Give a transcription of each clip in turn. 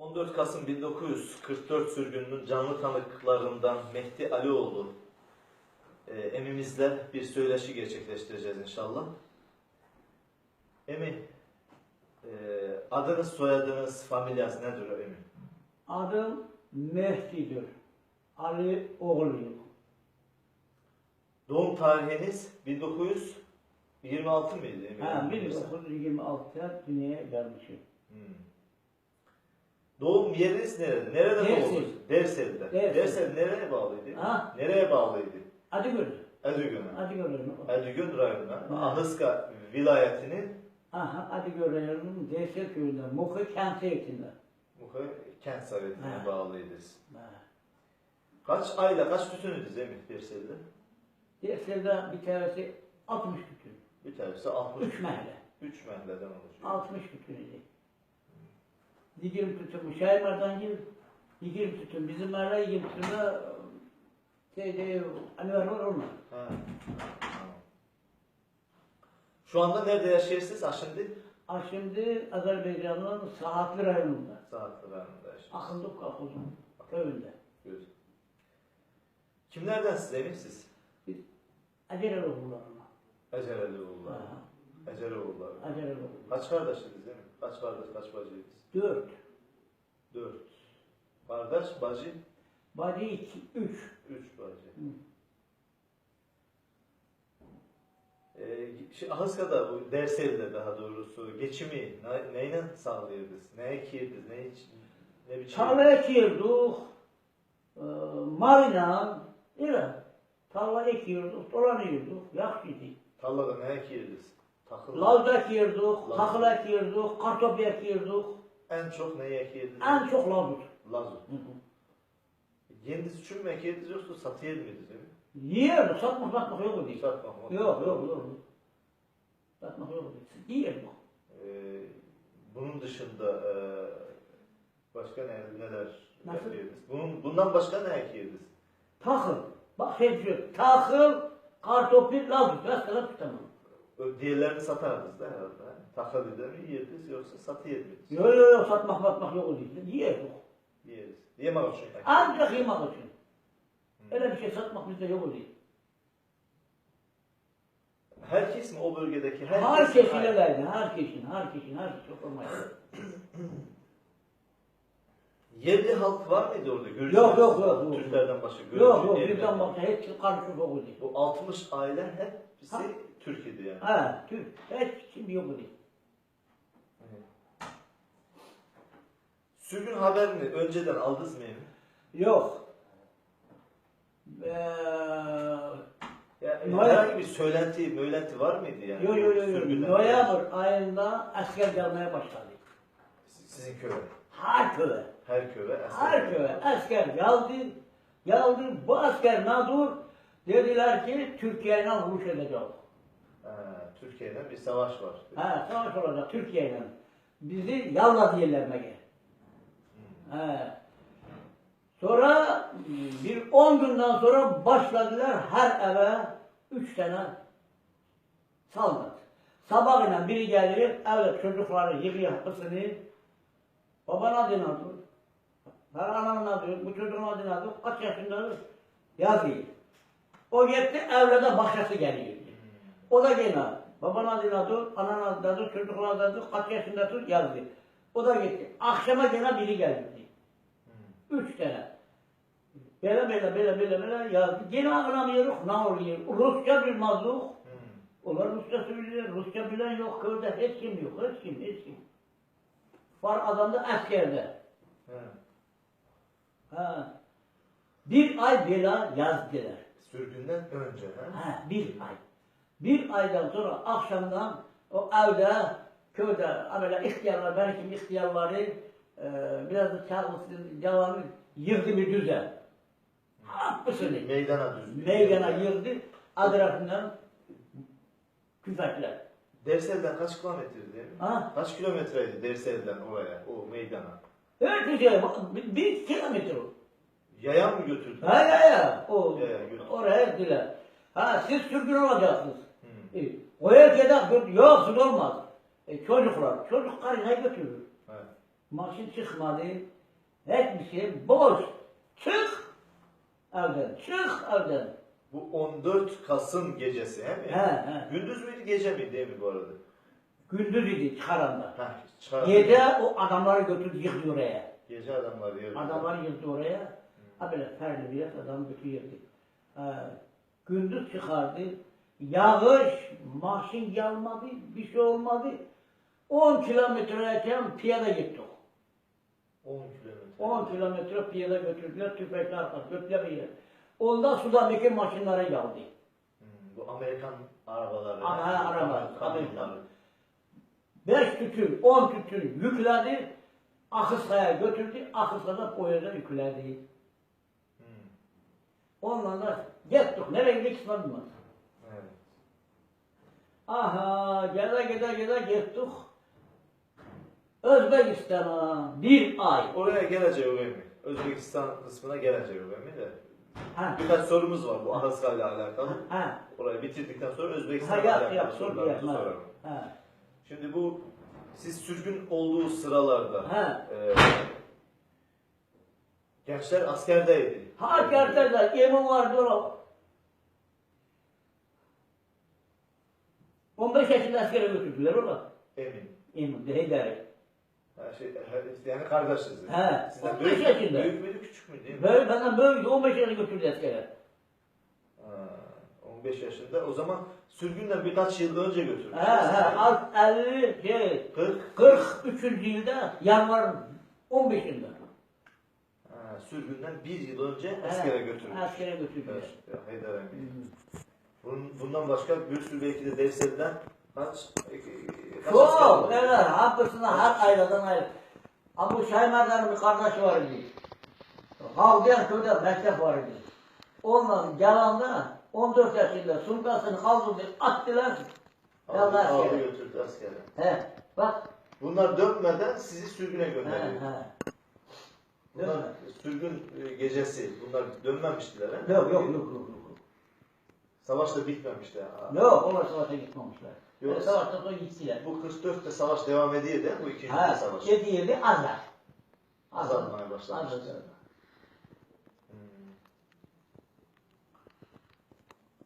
14 Kasım 1944 sürgününün canlı tanıklarından Mehdi Alioğlu e, emimizle bir söyleşi gerçekleştireceğiz inşallah. Emi, e, adınız, soyadınız, familyas nedir Emi? Adım Mehdi'dir. Ali oğluyum. Doğum tarihiniz 1926 mıydı Emi? Ha, 1926'da dünyaya gelmişim. Hmm. Doğum yeriniz nerede? Nerede doğdunuz? Dersel'de. Dersel. Dersel nereye bağlıydı? Ha? Nereye bağlıydı? Edigün'e. Hadi görelim. Edigün rayonuna. Ahıska vilayetinin Aha, hadi görelim. Dersel köyünde, Muhu kent eğitimde. Muha kent sovetine bağlıydınız. Ha. Kaç ayla kaç tütünüydü Zemih Dersel'de? Dersel'de bir tanesi 60 bütün. Bir tanesi 60. 3 mahalle. 3 mehleden oluşuyor. 60 bütün idi. Yigirmi tütün Müşahimar'dan gel. Yigirmi tütün. Bizim mahalle yigirmi tütünde şeyde Anvar var onlar. Ha. Şu anda nerede yaşıyorsunuz? Ha şimdi? Ha şimdi Azerbaycan'ın Saatli rayonunda. Saatli rayonunda yaşıyorsunuz. Akıllı Kakuz'un köyünde. Güzel. Kimlerden siz Zemih siz? Biz Acele oğullarına. Eceroğulları. Acele oğulları. Kaç kardeşsiniz Zemih? Kaç kardeş, kaç bacıyız? Dört. Dört. Kardeş, bacı, Bacı iki, üç. üç bacı. Hı. Ee, şu Ahıska'da bu Dersel'de daha doğrusu geçimi ne, neyle sağlıyordunuz? Ne ekirdiniz? Ne, ne biçim? Tarla ekiyorduk. E, marina. Öyle. Tarla ekiyorduk, dolanıyorduk. Yakşıydı. Tarlada ne ekirdiniz? Ekiyorduk, Laz. takıl ekiyorduk, kartopu ekiyorduk. En çok neyi ekirdiniz? En çok lazut. Lazu. Hı hı. Kendiniz için mi ekirdiniz yoksa değil mi? Yiyorduk, satmak satmak yok idi. Satmak? Yok yok yok. Satmak yok idi. Yiyorduk. Ee, bunun dışında e, başka ne, neler Nasıl? yapıyordunuz? Bunun, bundan başka ne ekirdiniz? Takıl. Bak şey diyor. Takıl, kartopu, lazut. Mesela tutamam. Diğerlerini satardınız da herhalde. he? Takılıydı mı yerdiniz yoksa satı yerdiniz? Yok yok yok satmak satmak yok idi. Yiyorduk. Yeriz. Yemek için. Ancak yemek için. Öyle bir şey satmak bizde yok idi. Herkes mi o bölgedeki herkes? Herkesin öyleydi. Herkesin, herkesin, herkes çok olmaydı. Yerli halk var mıydı orada? Gürcü Yok, yok, yok, yok. Türklerden başka. Gürcü, Yok yok Ermeni. bizden başka hepsi karışık yok idi. Bu 60 aile hepsi Ha. Türk idi yani. Ha, Türk. Hiç şimdi yok idi. Sürgün haberini önceden aldınız mı? Emin? Yok. Ee, Ya, Noel- herhangi bir söylenti, möylenti var mıydı yani? yok yok yok. yok. Sürgünden? Noyabr ayında asker gelmeye başladı. Sizin köye. Her köye. Her köye. Her köye asker geldi. Geldi. Bu asker nadur. Dediler ki Türkiye ile vuruş edeceğiz. Ha, Türkiye'de bir savaş var. Ha, savaş olacak Türkiye ile. Bizi yalla diyorlar Mege. He. Sonra bir 10 günden sonra başladılar her eve üç tane saldık. Sabahına biri gelir, evet çocukları yıkıyor kapısını. Baban adı nedir? Ben ananın adı, bu çocuğun adı nedir? Kaç yaşındadır? Yazıyor. O gitti evlerde bahçesi geliyor. O da gene baban adı nedir, anan adı nedir, çocuklar adı nedir, kaç yaşındadır yazdı. O da gitti. Akşama gene biri geldi. Üç tane. Böyle böyle böyle böyle böyle yazdı. Gene anlamıyoruz ne oluyor. Rusça bilmezdik. Hmm. Onlar Rusça söylüyor. Rusça bilen yok. Köyde hiç kim yok. Hiç kim, hiç kim. Var adamda askerde. Ha. Ha. Bir ay bela yazdılar. Sürgünden önce. Ha? Ha, bir ay. Bir aydan sonra akşamdan o evde, köyde böyle ihtiyarlar, belki ihtiyarları e, biraz da çağrısız, devamı yırdı bir düzen. Hapısını. Meydana düz. Meydana yırdı, adresinden küfetler. Dersel'den kaç kilometreydi değil mi? Ha? Kaç kilometreydi Dersel'den oraya, o meydana? Evet bak, bir, bir kilometre o. Yaya mı götürdü? Ha ya ya, o, Ya, ya, götür. oraya ettiler. Ha siz sürgün olacaksınız. Hmm. E, oraya kadar gö- yok siz olmaz. E, çocuklar, çocuk karına götürür. Evet. Maşın çıkmadı. Hiçbir şey boş. Çık evden. Çık evden. Bu 14 Kasım gecesi he mi? He he. Gündüz müydü gece miydi değil mi bu arada? Gündüz idi çıkaranda. Heh, Gece o adamları götürdü yıktı oraya. Gece adamlar yerde. Adamlar yıktı oraya. Ha böyle ferli biraz adam götürdü. Ha, gündüz çıkardı. Yağış, maşın gelmedi, bir şey olmadı. 10 kilometreyken piyade gittik. 10 kilometre. 10 kilometre piyade götürdüler, tüfekler arkası götürdüler bir yere. Ondan Sudan'daki maşinlara geldi. Hmm, bu Amerikan arabaları. Aha, yani, araba. Amerikan. 5 tütün, 10 tütün yükledi. Akıska'ya götürdü, Akıska'da poyada yükledi. Hmm, Ondan da gittik, nereye gittik sanmaz. evet. Aha, gele gele gele gittik. Özbekistan'a bir ay. Oraya gelecek öyle mi? Özbekistan kısmına gelecek öyle mi de? Ha, Birkaç sorumuz var bu Ahıska ile alakalı. ha, Orayı bitirdikten sonra ha, Özbekistan'la yap alakalı yap, sor sorularımızı yap. soralım. Ha, Şimdi bu siz sürgün olduğu sıralarda ha. e, gençler askerdeydi. Ha, gerçekten emin vardı o. 15 yaşında askere götürdüler ola. Emin. Emin Heydari. Şey, yani kardeşiz. He, Sizden 15 büyük, yaşında. büyük müydü küçük müydü değil mi? Böyle benden böyle 15 yaşında götürdü askere. Ha, 15 yaşında. O zaman sürgünden birkaç yıl önce götürdü. He he, alt 50 şey, 40. 43. yılda yanvar 15'inde. Ha, sürgünden bir yıl önce askere götürdü. Askere götürdüler. Evet, Haydar. Bunun, bundan başka bir sürü belki de Devsel'den kaç, Çok, evet, hapısına her ayrıdan ayrı. Ama bu Şaymar'dan bir kardeş var idi. Havdiyan köyde mektep var idi. Ondan gelende 14 yaşında sunkasını kaldırdı, attılar. Aldı, Yallah aldı askere. götürdü askere. He, bak. Bunlar dönmeden sizi sürgüne He, gönderiyor. he. Bunlar sürgün e, gecesi. Bunlar dönmemiştiler. he? Yok, yok, yok, yok. yok. Savaş da bitmemişti. ha. Yok, onlar savaşa gitmemişler. Yok. Yok. Savaştan sonra gittiler. Bu 44'te savaş devam ediyor de bu ikinci Ha, savaş. yedi yedi azar. Azalmaya başlamıştı. Azar. Hmm.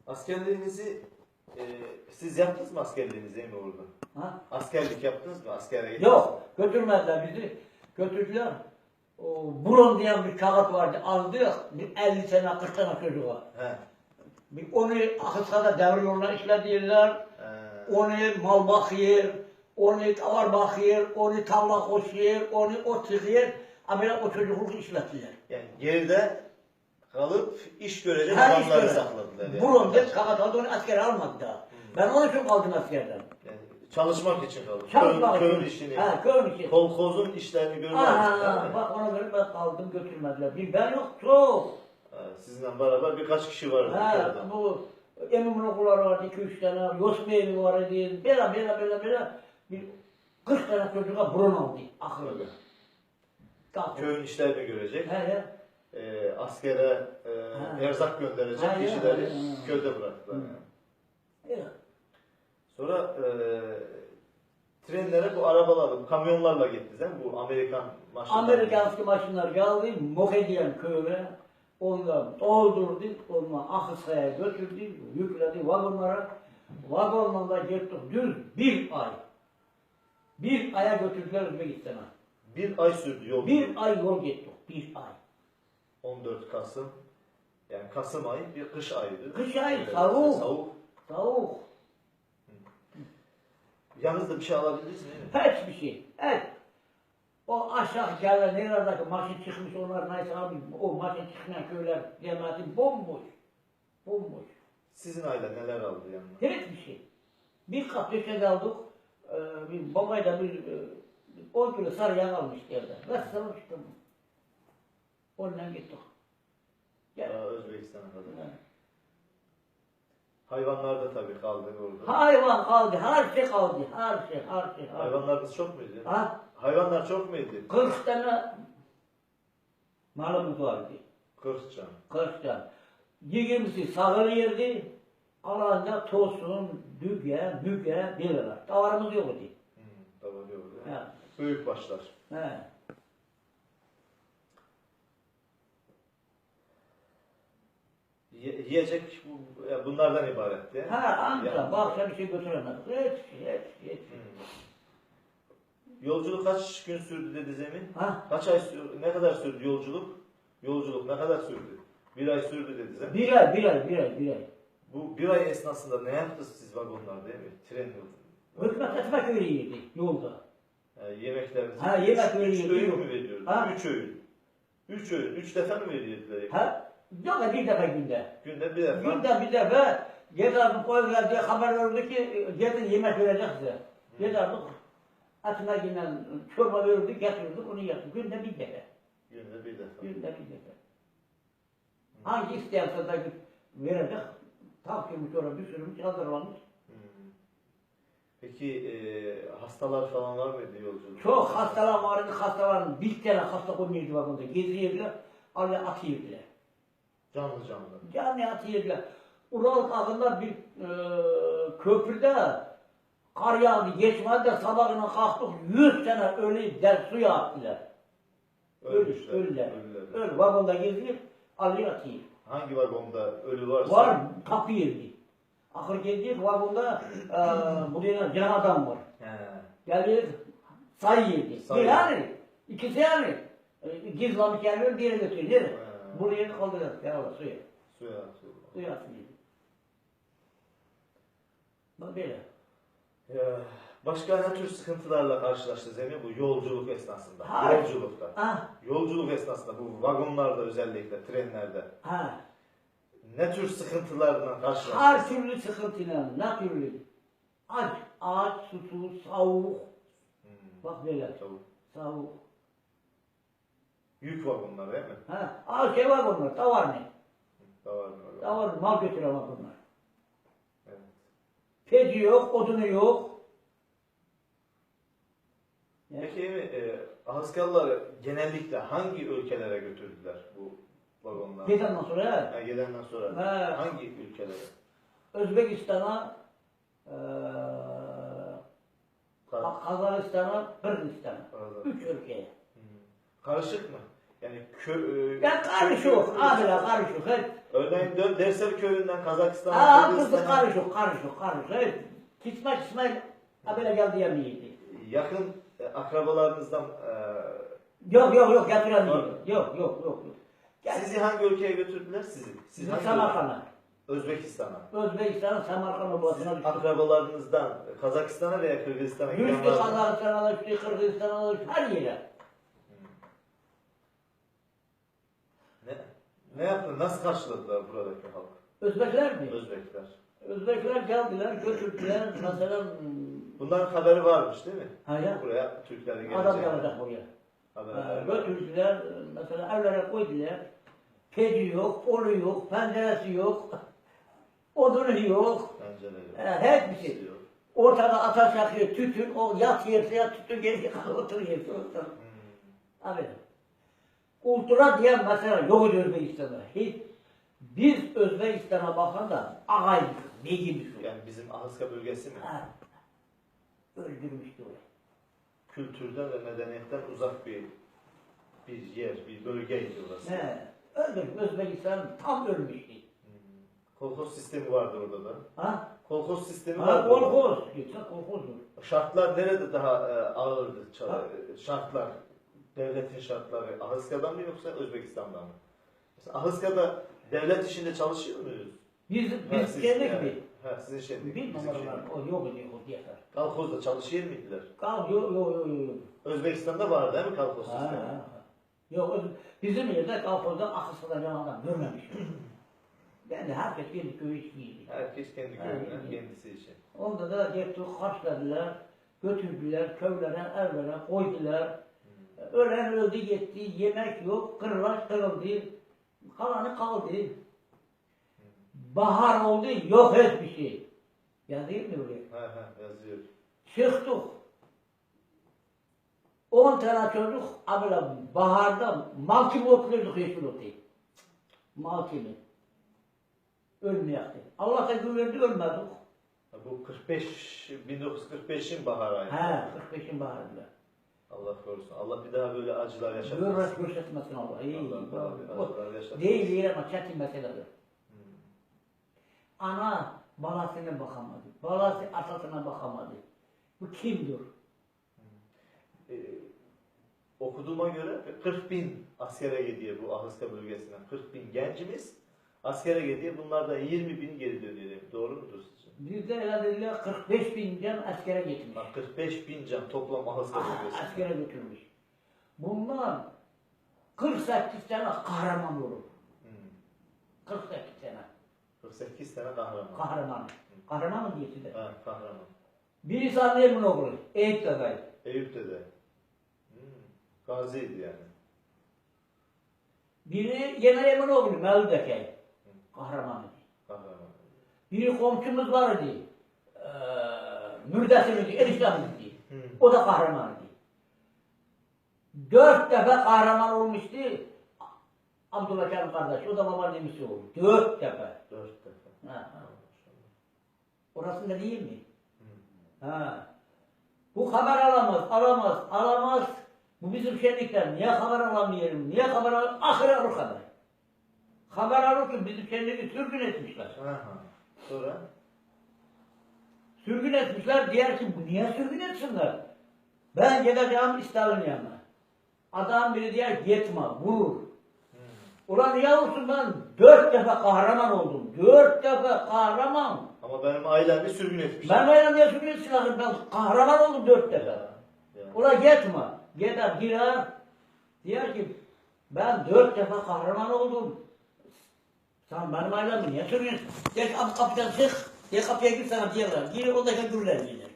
Askerliğinizi e, siz yaptınız mı askerliğinizi değil mi orada? Ha? Askerlik yaptınız mı? Askere gittiniz Yok, götürmediler bizi. Götürdüler. O, Buron diyen bir kağıt vardı, aldık. Bir 50 sene, 40 tane çocuğa. He. Onu Akıska'da devir yoluna işlediler. Onu mal bakıyor, onu tavar bakıyor, onu tavla koşuyor, onu ot çıkıyor. Ama o çocukluk işlettiler. yani geride kalıp iş görecek Her iş adamları böyle. sakladılar. Yani. Kağıt aldı, onu askere almadı daha. Ben onun için kaldım askerden. Yani çalışmak için kaldı. Çalışmak için. köy işini, Ha, köy işi. kolkozun işlerini görmek Aha, bak ona göre ben kaldım götürmediler. Bir ben yok çok. Sizinle beraber birkaç kişi vardı. İçeride. bu Emin'in okulları vardı, iki üç tane, Yosma evi vardı, böyle böyle böyle böyle bir 40 tane çocuğa burun aldı akıllı. Köyün işlerini görecek. He he. e, askere e, Ha. erzak gönderecek Ha, ya, kişileri ya, ya. köyde bıraktılar. Yani. Sonra e, trenlere bu arabalarla, bu kamyonlarla gitti değil mi? Bu Amerikan maşınları. Amerikan maşınlar geldi, Mokediyen köyüne. Onları doldurdu, onları Akıska'ya götürdü, yükledi vagonlara. Vagonla da gittik düz bir ay. Bir aya götürdüler Özbekistan'a. Bir ay sürdü yol. Bir ay yol gittik, bir ay. 14 Kasım. Yani Kasım ayı bir kış ayıydı. Kış ayı, Evet, soğuk. Soğuk. Tavuk, Yanınızda bir şey alabildiniz mi? hiçbir şey. Evet. O aşağı gelen nerelerdeki maşın çıkmış onlar neyse abi o maşın çıkmayan köyler cemaati bomboş. Bomboş. Sizin aile neler aldı yanına? Hiçbir şey. Bir kap döşek aldık. Ee, bir babayla bir, e, bir 10 kilo sarı yağ almıştı evde. Nasıl sarmıştım? Onunla gittik. Aa, Gel. Özbekistan'a kadar. Ha. Hayvanlar da tabii kaldı orada. Hayvan kaldı, her şey kaldı, her şey, her şey. Her şey. Hayvanlarınız çok muydu? Ha? Hayvanlar çok muydu? 40 tane malımız vardı. 40 can. 40 can. Yigimsi sağır yerdi. Alanda tosun, düge, müge, bilirler. Davarımız yok idi. Tamam yok. He. Büyük başlar. He. Yiyecek bunlardan ibaretti. Ha, Ankara, Yani- bahçe bir şey götüremez. Hiç. Hmm. Yolculuk kaç gün sürdü dedi Zemin? Ha? Kaç ay sürdü? Ne kadar sürdü yolculuk? Yolculuk ne kadar sürdü? Bir ay sürdü dedi Zemin. Bir ay, bir ay, bir ay, bir ay. Bu bir ay esnasında ne yaptınız siz vagonlar değil mi? Tren Hükümet ekmek öyle yedi yolda. yani yemeklerinizi. Ha, yemek üç, veriyor, üç öğün mü veriyordu? Ha? Üç öğün. Üç öğün. Üç defa mı veriyordular? Ha? Yok bir defa günde. Günde bir defa. Günde bir defa Gedarlık koydular diye haber verdi ki gidin yemek verecek size. Gedarlık atına giden çorba verirdik, getirirdik, onu yaptık. Günde bir defa. Günde bir defa. Günde bir defa. Hangi isterse de verecek. Takvimi sonra bir sürü hazırlanmış. Hmm. Peki e, hastalar falan var mıydı yolculuk? Çok hastalar vardı, hastaların bir tane hasta koymuyordu vagonda. Geziyordular, oraya atıyordular. Canlı canlı. Yani atıyordular. Ural dağında bir e, köprüde kar yağdı, geçmedi de sabahına kalktık, yüz tane ölü der suya attılar. Ölmüşler. Ölüler. Ölüler. Öyle vagonda geziyor, alıyor atıyor. Hangi vagonda ölü varsa Var, kapı yerdi. Ahır geziyor, vagonda e, buraya can adam var. He. Geldi sayı yedi. Sayı. Bir yani. ikisi yani. E, Gizlamış kendini diğeri götürüyor. Nereye? Ha. Buraya kaldırıyor. Ya Allah suya. Suya atıyor. Suya atıyor. Bak böyle. Ya, başka ne tür sıkıntılarla karşılaştı Zemin bu yolculuk esnasında? Ha. Yolculukta. Ha, Yolculuk esnasında bu vagonlarda özellikle trenlerde ha. ne tür sıkıntılarla karşılaştı? Her türlü sıkıntıyla, ne türlü? Aç, aç, susuz, savuk. Hmm. Bak böyle, Çabuk. savuk. Yük vagonlar değil mi? Ha, az şey var bunlar, da var ne? Da var mı? Da var, mal götüren. Evet. Peci yok, odunu yok. Peki mi e, Ahıskalıları genellikle hangi ülkelere götürdüler bu vagonlar? Gidenden sonra ya, Ha, gelenden sonra Ha. hangi ülkelere? Özbekistan'a, eee Kar- Kazakstan'a, Kırgızistan'a. Pardon. Üç ülkeye. Hmm. Karışık mı? Yani kö, e, Ya karışık, abiler karışık. Hep. Örneğin dön Dersel köyünden Kazakistan'a, Aa, kızı Kırgızistan'a karışık, karışık, karışık. Kismet kismet, abiler geldi yemeydi. yakın e, akrabalarınızdan e, Yok yok yok getiremiyor. Yok yok yok. yok. Gel. sizi hangi ülkeye götürdüler? Sizi. Siz hangi Samarkand'a. Özbekistan'a. Özbekistan'ın Samarkand obasına Sizin akrabalarınızdan Kazakistan'a veya Kırgızistan'a Düştü giden var mı? Kazakistan'a düştü, Kırgızistan'a düştü, her yere. Ne, ne yaptı? Nasıl karşıladılar buradaki halk? Özbekler mi? Özbekler. Özbekler geldiler, götürdüler. Mesela Bunların haberi varmış değil mi? ha ya, Buraya Türklerin geleceği. adam gelecek buraya. Ha, Haberleri var. götürdüler, mesela evlere koydular. Pedi yok, olu yok, penceresi yok, odunu yok. Pencereleri. He, hiçbir şey. Diyor. Ortada ateş yakıyor, tütün, o yat yerse yat tütün geri oturuyor. Hmm. Abi. Ultra diyen mesela yok Özbekistan'da. Hiç. Biz Özbekistan'a bakan da ağaydık. Ne gibi şu? Yani bizim Ahıska bölgesi mi? Ha. Öldürmüştü orayı. Kültürden ve medeniyetten uzak bir bir yer, bir bölgeydi orası. He. Öldürmüş. Özbekistan tam ölmüştü. Hmm. Kolhoz sistemi vardı orada da. Ha? Kolhoz sistemi Ha, vardı. kolhoz. Gitse kolhozdur. Şartlar nerede daha e, ağırdı? Ha? e, Şartlar, devletin şartları Ahıska'dan mı yoksa Özbekistan'dan mı? Mesela Ahıska'da devlet işinde çalışıyor muyuz? Biz, biz geldik mi? Ha, sizin şeyde. Bir bizim numara şeyde. var. O yok o diye. Kalkozda çalışıyor muydular? Kal yok yok yok yok. Özbekistan'da var değil mi kalkoz sistemi? ha, ha. Yok bizim yerde kalkozda akılsızdan adam görmemişim. ben de herkes kendi köyü işliydi. Herkes kendi köyünden, kendisi için. Onda da gettik karşıladılar, götürdüler, köylere, evlere koydular. Ölen öldü gitti, yemek yok, kırılaç kırıldı, kalanı kaldı. Bahar oldu, yok hiçbir şey. Yazayım mı buraya? Ha ha yazıyor. Çıktık. 10 tane çocuk abla baharda mal gibi oturuyorduk yeşil otu. Mal gibi. Ölmeyekti. Allah da güvendi ölmedik. Bu 45, 1945'in bahar ayı. He, 45'in baharında. Allah korusun. Allah bir daha böyle acılar yaşatmasın. Görmez göstermesin Allah. İyi. Allah, Allah, acılar yaşatmasın. Değil değil ama çetin meseledir. Hmm. ana balasına bakamadı. Balası atasına bakamadı. Bu kimdir? Ee, okuduğuma göre 40 bin askere gidiyor bu Ahıska bölgesinden. 40 bin gencimiz askere gidiyor. Bunlardan 20 bin geri dönüyor. Doğru mudur sizce? Bizde herhalde 45 bin can askere gitmiş. Bak 45 bin can toplam Ahıska Aha, bölgesinden. askere götürmüş. Bunlar 48 tane kahraman olur. Hmm. 48 tane 48 tane kahraman. kahraman. Kahraman mı diyesi de? Ha, kahraman. Birisi annemin oğlu. Eyüp Dadayı. Eyüp dede. Hmm. Gaziydi yani. Biri gene Emin oğlu. Mevlüt Ekey. Kahramanı. Kahraman. Biri komşumuz vardı. Ee, Mürdesimiz, eniştemizdi. Hmm. O da kahramanıydı. Dört defa kahraman olmuştu. Abdullah Kerim kardeş. O da babaannemiz oldu. Dört defa. Dört defa. Ha. Orasında değil mi? Hmm. Ha. Bu haber alamaz, alamaz, alamaz. Bu bizim şenlikler. Niye haber alamıyorum? Niye haber alamıyorum? Ahire alır haber. Haber alırken bizim şenliği sürgün etmişler. Aha. Sonra? Sürgün etmişler. Diğer ki bu niye sürgün etsinler? Ben gideceğim İslam'ın yanına. Adam biri diyor gitme, vurur. Hmm. Ulan yavrusun ben dört defa kahraman oldum. Dört defa kahraman. Ama benim ailemi sürgün etmişler. Ben öyle diye sürgün etsinler. Ben kahraman oldum dört defa. Ya, ya. Ula gitme. Gider girer. Diyor ki ben dört defa kahraman oldum. Sen benim ailemi niye sürüyorsun? Gel kap kapıdan çık. Gel kapıya gir sana diyorlar. Gir o da gürler gider.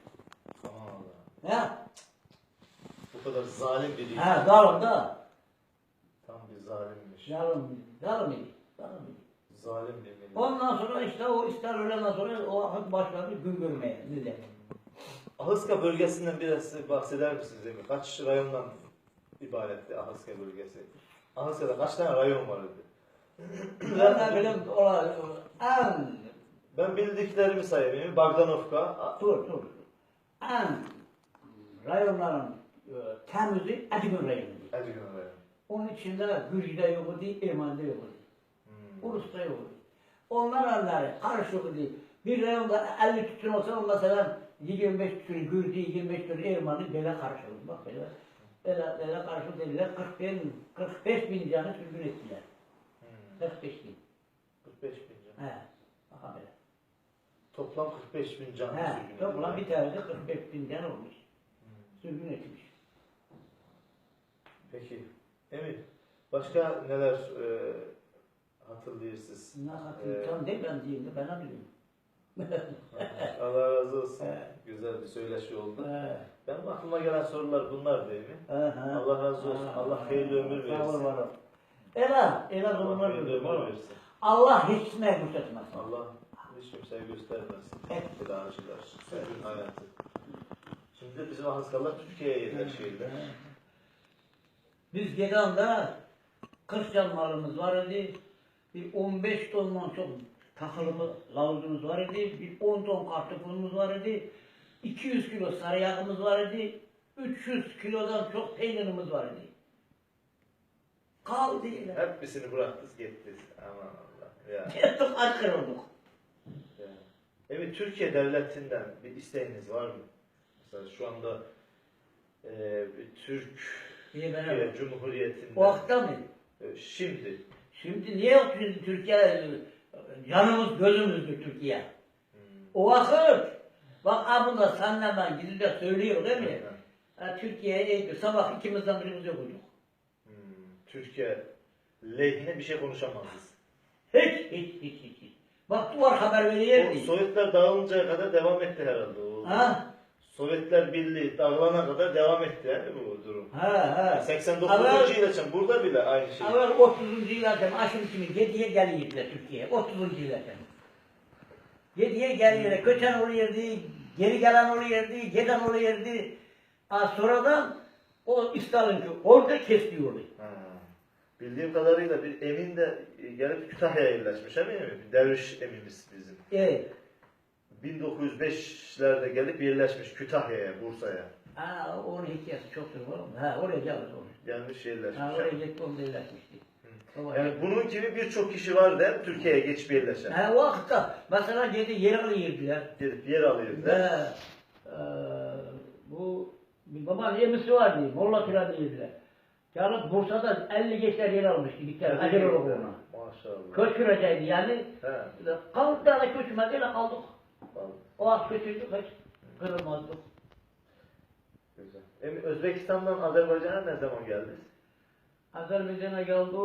Aman Allah. Ha? Bu kadar zalim biri. Ha dalım da. Tam bir zalimmiş. Dalım, dalım idi. Dalım idi. Zalim bir millet. Ondan sonra işte o ister öğleden sonra o vakit başladı gün görmeye. Millet. Ahıska bölgesinden biraz bahseder misiniz Emin? Kaç rayondan ibaretti Ahıska bölgesi? Ahıska'da kaç tane rayon vardı? Ben de bileyim ola, en Ben bildiklerimi sayayım. Bagdanovka, dur dur. En rayonların e, temizi Edigün rayonu. Ergün rayon. Onun içinde Gürcü'de yok idi, Ermeni'de yok idi. Hmm. Ulus'ta yok idi. Onlar anları karışık idi. Bir rayonda 50 tütün olsa sonra 25 tütün Gürcü, 25 tütün Ermeni böyle karışık. Bak böyle. Böyle, böyle karışık dediler. 40 bin, 45 bin canı sürgün ettiler. Hmm. 45 bin. 45 bin can. He. Baka böyle. Toplam 45 bin can. He. sürgün Toplam bir edildi. tanesi 45 bin can olmuş. Hmm. Sürgün etmiş. Peki. Emin, başka neler e, hatırlıyorsunuz? Ne Ee, Tam değil ben diyeyim de ben bileyim. Allah razı olsun. He. Güzel bir söyleşi oldu. He. Benim aklıma gelen sorular bunlar değil mi? Aha. Allah razı olsun. Aha. Allah hayırlı ömür Sağ ol versin. varım. Ela, ela Allah böyle. ömür versin. Allah hiç kimseye göstermesin. Allah hiç kimseye göstermesin. Evet. Tedaviçiler, sürgün hayatı. Şimdi bizim Ahıskalar Türkiye'ye yerleşiyorlar. Biz Gedan'da 40 can malımız var idi. Bir 15 tondan çok takılımı lavuzumuz var idi. Bir 10 ton kartopumuz var idi. 200 kilo sarı yağımız var idi. 300 kilodan çok peynirimiz var idi. Kaldı yine. Hepsini bıraktık gitti. Aman Allah. Ya. Gittik aç kırıldık. ya. Evet Türkiye devletinden bir isteğiniz var mı? Mesela şu anda e, bir Türk Türkiye Cumhuriyeti'nde O vakitte mi? e, şimdi Şimdi niye yok Türkiye canımız gözümüzdür Türkiye. hmm, O vakit bak bunda senle ben gidip de söylüyor değil mi? Ha, Türkiye'ye iyidir. Sabah ikimizden birimiz yok olduk. hmm, Türkiye lehine bir şey konuşamazız. Hiç hiç hiç hiç. hiç. Bak duvar haber O veriyordu. Sovyetler dağılıncaya kadar devam etti herhalde. O, Ha? Sovyetler Birliği dağılana kadar devam etti yani bu durum. Ha ha. 89. Evvel- yıl için burada bile aynı şey. Evvel 30. yıllardan aşım kimi Gediye geliyordular Türkiye'ye. 30. yıllardan. Gediye geliyorlar. Köçen oluyordu. Geri gelen oluyordu. Giden oluyordu. Ha, sonradan o İstalın'ı orada kesiyordu. Ha. Bildiğim kadarıyla bir emin de gelip Kütahya'ya yerleşmiş emin mi? Bir derviş emimiz bizim. Evet. 1905'lerde gelip yerleşmiş Kütahya'ya, Bursa'ya. Ha, onun hikayesi çoktur var mı? Ha, oraya geldi onu. Gelmiş yerleşmiş. Ha, oraya gitti onu da iletmişti. Yani bunun gibi birçok kişi var der Türkiye'ye geçip yerleşen. Yani o vakitte mesela gidi yer alıyordular. Gelip yer alıyor Ve der. e, bu bir baba yemisi vardı. Molla Tüla değildiler. Gelip Bursa'da 50 geçler yer almıştı bir kere. Acele ona. Maşallah. Köç küreceydi yani. He. Kaldık da köçmediyle kaldık. vallahi O az köçürdük hiç kırılmazdık. Güzel. Em- Özbekistan'dan Azerbaycan'a ne zaman geldiniz? Azerbaycan'a geldik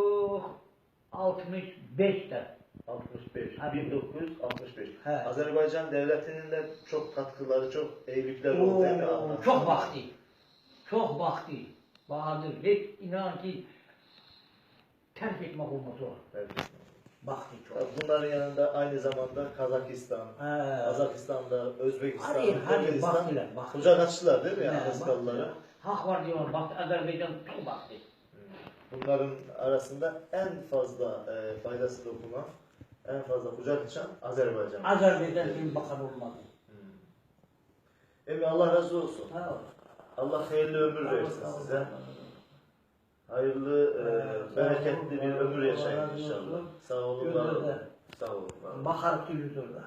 65'te. 65. Abi. 1965. He. Azerbaycan devletinin de çok katkıları, çok iyilikleri oldu değil mi? Çok baktı. Çok baktı. Bahadır. Hiç inan ki terk etmek olmaz o. Evet. Baktı çok. Tabii Bunların yanında aynı zamanda Kazakistan, He. Kazakistan'da, Özbekistan, Hadi, hadi, Kırgızistan baktılar, baktılar. kucak açtılar değil mi? Yani baktı. Hak var diyorlar. Baktı Azerbaycan çok baktı. Bunların arasında en fazla e, faydası dokunan, en fazla kucak açan Azerbaycan. Azerbaycan şimdi bakan olmadı. Emi Allah razı olsun. Ha. Allah hayırlı ömür versin size. Hayırlı, e, bereketli bir ömür yaşayın inşallah. Sağ olun. Sağ olun. var olun. Bakar orada.